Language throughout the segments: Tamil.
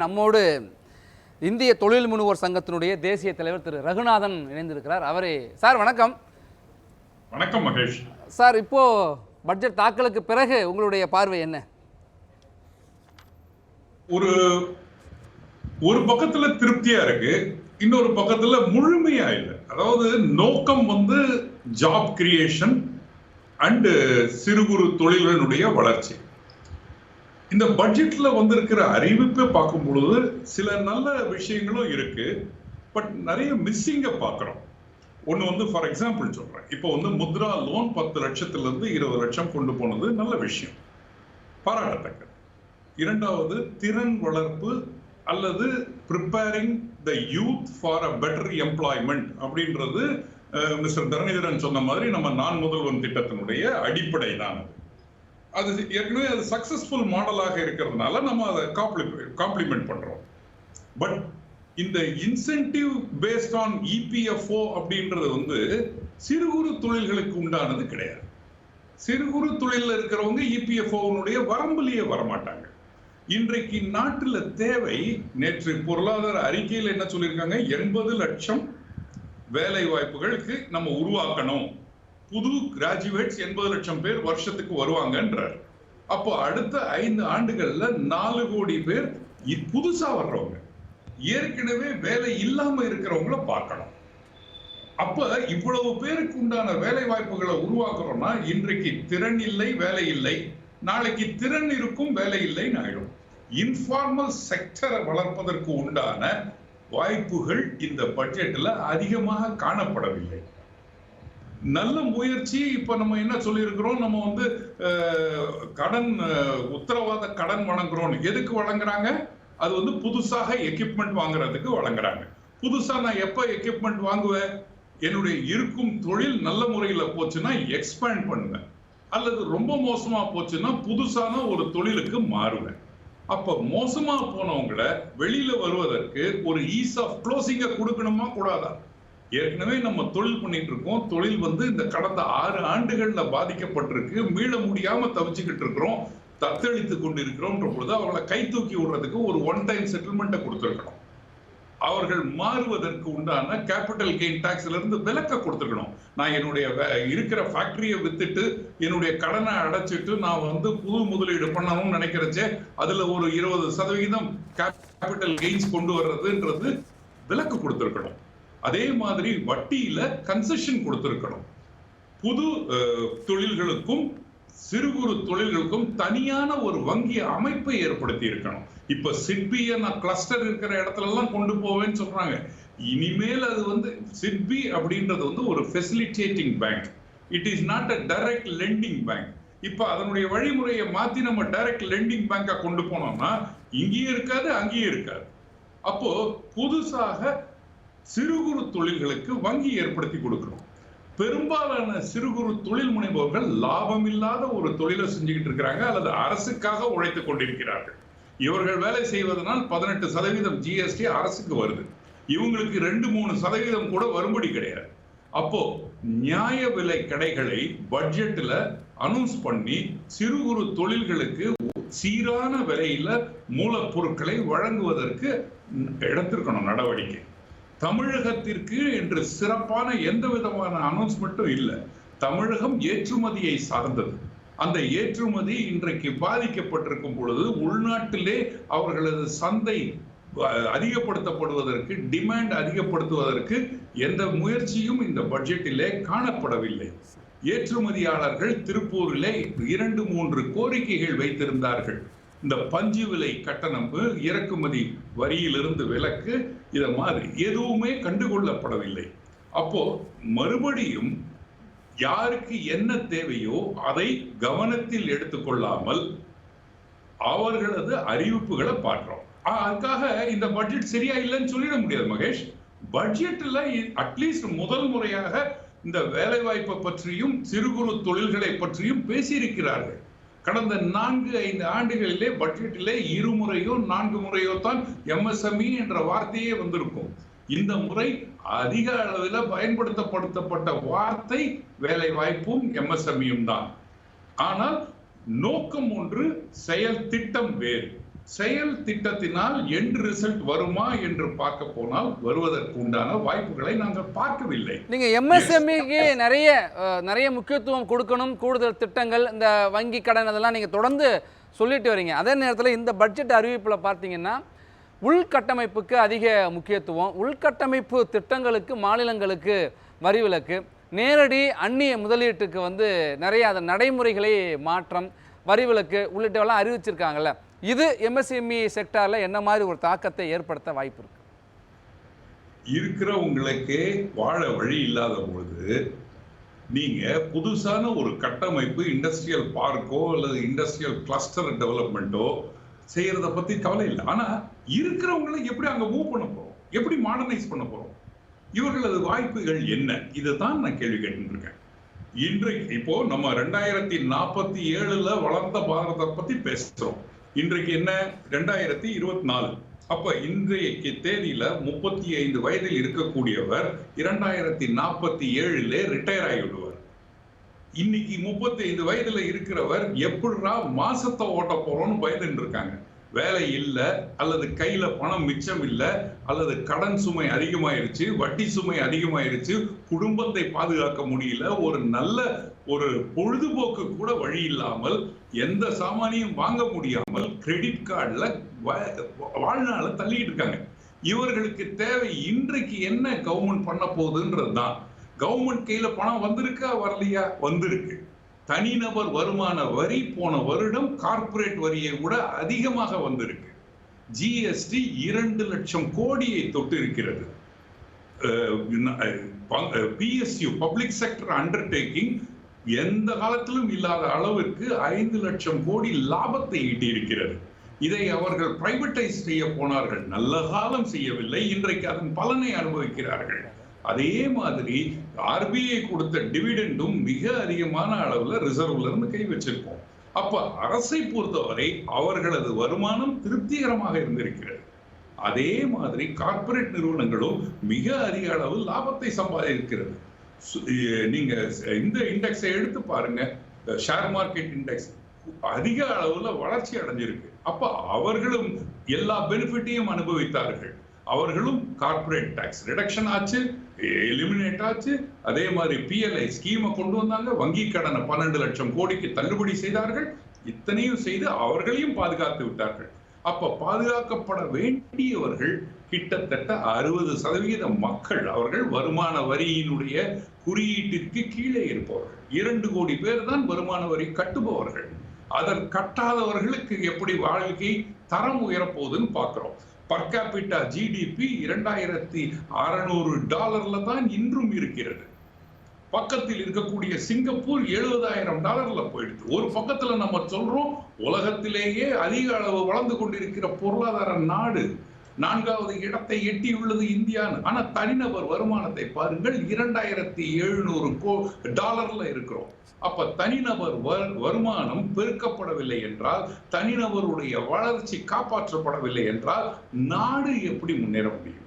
நம்மோடு இந்திய தொழில் முனைவோர் சங்கத்தினுடைய தேசிய தலைவர் திரு ரகுநாதன் இணைந்திருக்கிறார். அவரே சார் வணக்கம். வணக்கம் மகேஷ். சார் இப்போ பட்ஜெட் தாக்கலுக்கு பிறகு உங்களுடைய பார்வை என்ன? ஒரு ஒரு பக்கத்துல திருப்தியா இருக்கு இன்னொரு பக்கத்துல முழுமையா இல்லை. அதாவது நோக்கம் வந்து ஜாப் கிரியேஷன் அண்ட் சிறு குறு தொழில்களுடைய வளர்ச்சி. இந்த பட்ஜெட்ல வந்திருக்கிற அறிவிப்பை பார்க்கும் பொழுது சில நல்ல விஷயங்களும் இருக்கு. பட் நிறைய மிஸ்ஸிங்கை பார்க்குறோம். ஒன்று வந்து ஃபார் எக்ஸாம்பிள் சொல்கிறேன் இப்போ வந்து முத்ரா லோன் பத்து லட்சத்துலேருந்து இருபது லட்சம் கொண்டு போனது நல்ல விஷயம். பாராட்டத்தக்கது. இரண்டாவது திறன் வளர்ப்பு அல்லது preparing the youth for a better employment அப்படின்றது மிஸ்டர் தரணிதரன் சொன்ன மாதிரி நம்ம நான் முதல்வன் திட்டத்தினுடைய அடிப்படை தான் அது அது ஏற்கனவே அது சக்சஸ்ஃபுல் மாடலாக இருக்கிறதுனால நம்ம அதை காம்ப்ளிமெண்ட் பண்றோம். பட் இந்த இன்சென்டிவ் பேஸ்ட் ஆன் இபிஎஃப்ஓ அப்படின்றது வந்து சிறு குறு தொழில்களுக்கு உண்டானது கிடையாது. சிறு குறு தொழிலில் இருக்கிறவங்க இபிஎஃப்ஓனுடைய வரம்புலேயே வரமாட்டாங்க. இன்றைக்கு நாட்டில் தேவை நேற்று பொருளாதார அறிக்கையில் என்ன சொல்லியிருக்காங்க? எண்பது லட்சம் வேலை வாய்ப்புகளுக்கு நம்ம உருவாக்கணும். புது கிராஜுவேட்ஸ் எண்பது லட்சம் பேர் வருஷத்துக்கு வருவாங்கன்றார். அப்போ அடுத்த ஐந்து ஆண்டுகள்ல நாலு கோடி பேர் இ- புதுசா வர்றவங்க. ஏற்கனவே வேலை இல்லாம இருக்கிறவங்கள பார்க்கணும். அப்ப இவ்வளவு பேருக்கு உண்டான வேலை வாய்ப்புகளை உருவாக்குறோம்னா இன்றைக்கு திறன் இல்லை வேலை இல்லை. நாளைக்கு திறன் இருக்கும் வேலை இல்லைன்னு ஆயிடும். இன்ஃபார்மல் செக்டரை வளர்ப்பதற்கு உண்டான வாய்ப்புகள் இந்த பட்ஜெட்ல அதிகமாக காணப்படவில்லை. நல்ல முயற்சி. இப்ப நம்ம என்ன சொல்லியிருக்கிறோம்? நம்ம வந்து கடன் உத்தரவாத கடன் வழங்குறோம் எதுக்கு வழங்குறாங்க? அது வந்து புதுசாக எக்யூப்மெண்ட் வாங்குறதுக்கு வழங்குறாங்க. புதுசா நான் எப்ப எக்யூப்மெண்ட் வாங்குவேன்? என்னுடைய இருக்கும் தொழில் நல்ல முறையில போச்சுன்னா எக்ஸ்பேண்ட் பண்ணுவேன். அல்லது ரொம்ப மோசமா போச்சுன்னா புதுசான ஒரு தொழிலுக்கு மாறுவேன். அப்ப மோசமா போனவங்களை வெளியில வருவதற்கு ஒரு ஈஸ் ஆஃப் க்ளோசிங்க கொடுக்கணுமா? கூடாதா? ஏற்கனவே நம்ம தொழில் பண்ணிட்டு இருக்கோம். தொழில் வந்து இந்த கடந்த ஆறு ஆண்டுகள்ல பாதிக்கப்பட்டிருக்கு. மீள முடியாம தவிச்சுக்கிட்டு இருக்கிறோம். தத்தளித்து கொண்டு இருக்கிறோம்ன்ற பொழுது அவர்களை கை தூக்கி விடுறதுக்கு ஒரு ஒன் டைம் செட்டில்மெண்ட்டை கொடுத்துருக்கணும். அவர்கள் மாறுவதற்கு உண்டான கேபிட்டல் கெயின் டாக்ஸ்ல இருந்து விலக்க கொடுத்துருக்கணும். நான் என்னுடைய வே- இருக்கிற ஃபேக்டரியை வித்துட்டு என்னுடைய கடனை அடைச்சிட்டு நான் வந்து புது முதலீடு பண்ணணும்னு நினைக்கிறச்சே அதுல ஒரு இருபது சதவிகிதம் கேபிட்டல் கெயின்ஸ் கொண்டு வர்றதுன்றது விலக்கு கொடுத்துருக்கணும். அதே மாதிரி வட்டியில கன்செஷன் கொடுத்திருக்கணும். புது தொழில்களுக்கும் சிறு குறு தொழில்களுக்கும் தனியான ஒரு வங்கி அமைப்பை ஏற்படுத்தி இருக்கணும் இப்ப சிட்பியை நான் கிளஸ்டர் இருக்கிற இடத்துல எல்லாம் கொண்டு போவேன்னு சொல்றாங்க. இனிமேல் அது வந்து சிட்பி அப்படின்றது வந்து ஒரு facilitating bank it is not a direct lending bank இப்ப அதனுடைய வழிமுறையை மாத்தி நம்ம டைரக்ட் லெண்டிங் பேங்கா கொண்டு போனோம்னா இங்கேயும் இருக்காது அங்கேயும் இருக்காது. அப்போ புதுசாக சிறு குறு தொழில்களுக்கு வங்கி ஏற்படுத்தி கொடுக்கணும் பெரும்பாலான சிறு குறு தொழில் முனைவோர்கள் லாபம் இல்லாத ஒரு தொழிலை செஞ்சுக்கிட்டு இருக்கிறாங்க அல்லது அரசுக்காக உழைத்துக் கொண்டிருக்கிறார்கள். இவர்கள் வேலை செய்வதனால் பதினெட்டு சதவீதம் ஜிஎஸ்டி அரசுக்கு வருது. இவங்களுக்கு ரெண்டு மூணு சதவீதம் கூட வரும்படி கிடையாது. அப்போ நியாய விலை கடைகளை பட்ஜெட்ல அனௌன்ஸ் பண்ணி சிறு குறு தொழில்களுக்கு சீரான விலையில மூலப்பொருட்களை வழங்குவதற்கு எடுத்திருக்கணும் நடவடிக்கை. தமிழகத்திற்கு என்று சிறப்பான எந்த விதமான அனௌன்ஸ்மெண்ட்டும் இல்லை. தமிழகம் ஏற்றுமதியை சார்ந்தது. அந்த ஏற்றுமதி இன்றைக்கு பாதிக்கப்பட்டிருக்கும் பொழுது உள்நாட்டிலே அவர்களது சந்தை அதிகப்படுத்தப்படுவதற்கு டிமாண்ட் அதிகப்படுத்துவதற்கு எந்த முயற்சியும் இந்த பட்ஜெட்டிலே காணப்படவில்லை. ஏற்றுமதியாளர்கள் திருப்பூரிலே இரண்டு மூன்று கோரிக்கைகள் வைத்திருந்தார்கள். இந்த பஞ்சு விலை கட்டணம் இறக்குமதி வரியிலிருந்து விலக்கு இதை மாதிரி எதுவுமே கண்டுகொள்ளப்படவில்லை. அப்போ மறுபடியும் யாருக்கு என்ன தேவையோ அதை கவனத்தில் எடுத்துக்கொள்ளாமல் அவர்களது அறிவிப்புகளை பார்க்கிறோம். அதுக்காக இந்த பட்ஜெட் சரியா இல்லைன்னு சொல்லிட முடியாது மகேஷ். பட்ஜெட்ல அட்லீஸ்ட் முதல் முறையாக இந்த வேலைவாய்ப்பை பற்றியும் சிறு குறு தொழில்களை பற்றியும் பேசியிருக்கிறார்கள். கடந்த நான்கு ஐந்து ஆண்டுகளிலே பட்ஜெட்டிலே இருமுறையோ நான்கு முறையோ தான் எம்எஸ்எம்இ என்ற வார்த்தையே வந்திருக்கும். இந்த முறை அதிக அளவில் பயன்படுத்தப்படுத்தப்பட்ட வார்த்தை வேலை வாய்ப்பும் எம்எஸ்எம்இயும் தான். ஆனால் நோக்கம் ஒன்று செயல் திட்டம் வேறு. செயல் திட்டத்தினால் எண்ட் ரிசல்ட் வருமா என்று பார்க்க போனால் வருவதற்கு உண்டான வாய்ப்புகளை நாங்கள் பார்க்கவில்லை. நீங்க எம்எஸ்எம்இக்கு நிறைய அஹ், நிறைய முக்கியத்துவம் கொடுக்கணும். கூடுதல் திட்டங்கள் இந்த வங்கி கடன் அதெல்லாம் நீங்க தொடர்ந்து சொல்லிட்டு வரீங்க. அதே நேரத்தில் இந்த பட்ஜெட் அறிவிப்பில் பார்த்தீங்கன்னா உள்கட்டமைப்புக்கு அதிக முக்கியத்துவம் உள்கட்டமைப்பு திட்டங்களுக்கு மாநிலங்களுக்கு வரி விலக்கு நேரடி அந்நிய முதலீட்டுக்கு வந்து நிறைய அதன் நடைமுறைகளை மாற்றம் வரி விலக்கு உள்ளிட்டவெல்லாம் அறிவிச்சிருக்காங்கல்ல. இது எம்எஸ்எம்இ செக்டாரில் என்ன மாதிரி ஒரு தாக்கத்தை ஏற்படுத்த வாய்ப்பு இருக்கு? இருக்கிறவங்களுக்கே வாழ வழி இல்லாத பொழுது நீங்க புதுசான ஒரு கட்டமைப்பு இண்டஸ்ட்ரியல் பார்க்கோ அல்லது இண்டஸ்ட்ரியல் கிளஸ்டர் டெவலப்மெண்ட்டோ செய்யறத பத்தி கவலை இல்லை. ஆனா இருக்கிறவங்களை எப்படி அங்க மூவ் பண்ண போறோம்? எப்படி மாடர்னைஸ் பண்ண போறோம்? இவர்களது வாய்ப்புகள் என்ன? இதுதான் நான் கேள்வி கேட்டுருக்கேன் இன்றைக்கு இப்போ நம்ம ரெண்டாயிரத்தி நாற்பத்தி ஏழுல வளர்ந்த பாரதத்தை பத்தி பேசுறோம். இன்றைக்கு என்ன? ரெண்டாயிரத்தி இருபத்தி நாலு. அப்ப இன்றைக்கு தேதியில முப்பத்தி ஐந்து வயதில் இருக்கக்கூடியவர் இரண்டாயிரத்தி நாற்பத்தி ஏழுல ரிட்டையர் ஆகிவிடுவார். இன்னைக்கு முப்பத்தி ஐந்து வயதுல இருக்கிறவர் எப்படிடா மாசத்தை ஓட்ட போறோம்னு பயந்துட்டு இருக்காங்க. வேலை இல்லை அல்லது கையில பணம் மிச்சம் இல்லை அல்லது கடன் சுமை அதிகமாயிருச்சு வட்டி சுமை அதிகமாயிருச்சு குடும்பத்தை பாதுகாக்க முடியல ஒரு நல்ல ஒரு பொழுதுபோக்கு கூட வழி இல்லாமல் எந்த சாமானியும் வாங்க முடியாமல் கிரெடிட் கார்டில் வாழ்நாளை தள்ளிட்டு இருக்காங்க. இவர்களுக்கு தேவை இன்றைக்கு என்ன கவர்மெண்ட் பண்ண போகுதுன்றது தான் கவர்மெண்ட் கையில பணம் வந்திருக்கா வரலையா? வந்திருக்கு. தனிநபர் வருமான வரி போன வருடம் கார்ப்பரேட் வரியை விட அதிகமாக வந்திருக்கு. ஜிஎஸ்டி இரண்டு லட்சம் கோடியை தொட்டு இருக்கிறது பிஎஸ்யூ பப்ளிக் செக்டர் அண்டர்டேக்கிங் எந்த காலத்திலும் இல்லாத அளவிற்கு ஐந்து லட்சம் கோடி லாபத்தை ஈட்டி இருக்கிறது இதை அவர்கள் பிரைவேட்டைஸ் செய்ய போனார்கள். நல்ல காலம் செய்யவில்லை. இன்றைக்கு அதன் பலனை அனுபவிக்கிறார்கள். அதே மாதிரி ஆர்பிஐ கொடுத்த டிவிடெண்டும் மிக அதிகமான அளவில் ரிசர்வ்ல இருந்து கை வச்சிருக்கோம். அப்ப அரசை பொறுத்தவரை அவர்களது வருமானம் திருப்திகரமாக இருந்திருக்கிறது. அதே மாதிரி கார்ப்பரேட் நிறுவனங்களும் மிக அதிக அளவு லாபத்தை சம்பாதிக்கிறது. சு- நீங்க இந்த இண்டெக்ஸை எடுத்து பாருங்க. ஷேர் மார்க்கெட் இண்டெக்ஸ் அதிக அளவுல வளர்ச்சி அடைஞ்சிருக்கு. அப்ப அவர்களும் எல்லா பெனிஃபிட்டையும் அனுபவித்தார்கள். அவர்களும் கார்ப்பரேட் டாக்ஸ் ரிடக்ஷன் ஆச்சு எலிமினேட் ஆச்சு. அதே மாதிரி பிஎல்ஐ ஸ்கீமை கொண்டு வந்தாங்க. வங்கி கடனை பன்னெண்டு லட்சம் கோடிக்கு தள்ளுபடி செய்தார்கள். இத்தனையும் செய்து அவர்களையும் பாதுகாத்து விட்டார்கள். அப்ப பாதுகாக்கப்பட வேண்டியவர்கள் கிட்டத்தட்ட அறுபது சதவிகித மக்கள் அவர்கள் வருமான வரியினுடைய குறியீட்டிற்கு கீழே இருப்பவர்கள். இரண்டு கோடி பேர் தான் வருமான வரி கட்டுபவர்கள். அதன் கட்டாதவர்களுக்கு எப்படி வாழ்க்கை தரம் உயரப்போகுதுன்னு பார்க்கிறோம். பர் கேபிட்டா ஜிடிபி இரண்டாயிரத்தி அறுநூறு டாலர்ல தான் இன்றும் இருக்கிறது. பக்கத்தில் இருக்கக்கூடிய சிங்கப்பூர் எழுபதாயிரம் டாலர்ல போயிடுது. ஒரு பக்கத்துல நம்ம சொல்றோம் உலகத்திலேயே அதிக அளவு வளர்ந்து கொண்டிருக்கிற பொருளாதார நாடு நான்காவது இடத்தை எட்டியுள்ளது இந்தியான்னு. ஆனா தனிநபர் வருமானத்தை பாருங்கள் இரண்டாயிரத்தி எழுநூறு கோ டாலர்ல இருக்கிறோம். அப்ப தனிநபர் வரு- வருமானம் பெருக்கப்படவில்லை என்றால் தனிநபருடைய வளர்ச்சி காப்பாற்றப்படவில்லை என்றால் நாடு எப்படி முன்னேற முடியும்?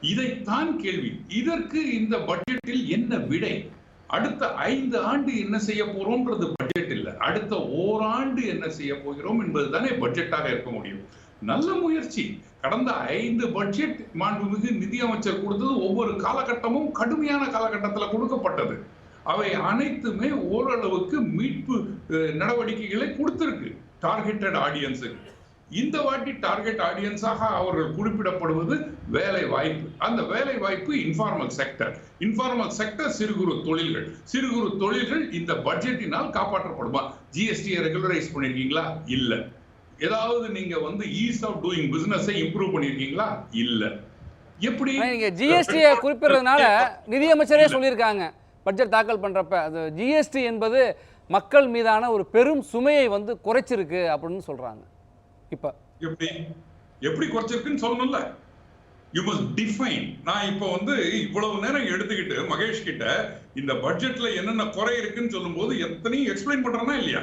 இதைத்தான் கேள்வி. இதற்கு இந்த பட்ஜெட்டில் என்ன விடை? அடுத்த ஐந்து ஆண்டு என்ன செய்ய போறோம்ன்றது பட்ஜெட் இல்ல. அடுத்த ஓராண்டு என்ன செய்ய போகிறோம் என்பது தானே பட்ஜெட்டாக இருக்க முடியும். நல்ல முயற்சி. கடந்த ஐந்து பட்ஜெட் மாண்புமிகு நிதியமைச்சர் கொடுத்தது ஒவ்வொரு காலகட்டமும் கடுமையான காலகட்டத்தில் கொடுக்கப்பட்டது. அவை அனைத்துமே ஓரளவுக்கு மீட்பு நடவடிக்கைகளை கொடுத்திருக்கு டார்கெட்டட் ஆடியன்ஸுக்கு இந்த வாட்டி டார்கெட் ஆடியன்ஸாக அவர்கள் குறிப்பிடப்படுவது வேலை வாய்ப்பு அந்த வேலை வாய்ப்பு இன்ஃபார்மல் செக்டர் இன்ஃபார்மல் செக்டர் சிறு குறு தொழில்கள். சிறு குறு தொழில்கள் இந்த பட்ஜெட்டினால் காப்பாற்றப்படுமா? ஜிஎஸ்டியை ரெகுலரைஸ் பண்ணிருக்கீங்களா? இல்லை. ஏதாவது நீங்க வந்து ஈஸ் ஆஃப் டூயிங் பிசினஸை இம்ப்ரூவ் பண்ணிருக்கீங்களா? இல்ல. எப்படி? நீங்க ஜிஎஸ்டியை குறிப்பிடுறதுனால நிதியமைச்சரே சொல்லியிருக்காங்க. பட்ஜெட் தாக்கல் பண்றப்ப அது ஜிஎஸ்டி என்பது மக்கள் மீதான ஒரு பெரும் சுமையை வந்து குறைச்சிருக்கு அப்படின்னு சொல்றாங்க. இப்ப. எப்படி? எப்படி குறைச்சிருக்குன்னு சொல்லணும்ல. யூ மஸ்ட் டிஃபைன் நான் இப்போ வந்து இவ்வளவு நேரம் எடுத்துக்கிட்டு மகேஷ் கிட்ட இந்த பட்ஜெட்ல என்னென்ன குறை இருக்குன்னு சொல்லும்போது எத்தனையும் எக்ஸ்பிளைன் பண்றேனா இல்லையா?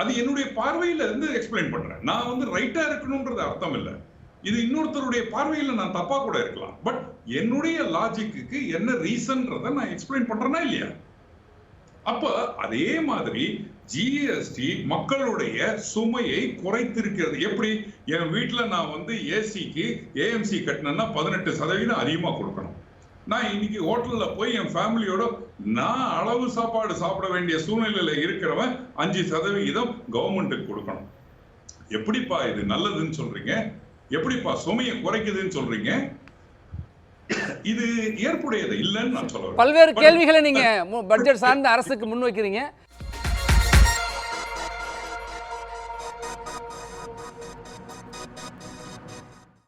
அது என்னுடைய பார்வையில இருந்து எக்ஸ்பிளைன் பண்றேன். நான் வந்து ரைட்டா இருக்கணும்ன்றது அர்த்தம் இல்லை இது இன்னொருத்தருடைய பார்வையில நான் தப்பா கூட இருக்கலாம். பட் என்னுடைய லாஜிக்கு என்ன ரீசன்றத நான் எக்ஸ்பிளைன் பண்றேனா இல்லையா? அப்ப அதே மாதிரி ஜிஎஸ்டி மக்களுடைய சுமையை குறைத்திருக்கிறது. எப்படி? என் வீட்டுல நான் வந்து ஏசிக்கு ஏஎம்சி கட்டினேன்னா பதினெட்டு சதவீதம் அதிகமா கொடுக்கணும். நான் இன்னைக்கு ஹோட்டல்ல போய் என் ஃபேமிலியோட நான் அளவு சாப்பாடு சாப்பிட வேண்டிய சூழ்நிலையில இருக்கிறவன் அஞ்சு சதவிகிதம் கவர்மெண்ட்டுக்கு கொடுக்கணும். எப்படிப்பா இது நல்லதுன்னு சொல்றீங்க? எப்படிப்பா சுமையை குறைக்குதுன்னு சொல்றீங்க? இது ஏற்புடையது இல்லைன்னு நான் சொல்ல வரேன். பல்வேறு கேள்விகளை நீங்க பட்ஜெட் சார்ந்த அரசுக்கு முன்வைக்கிறீங்க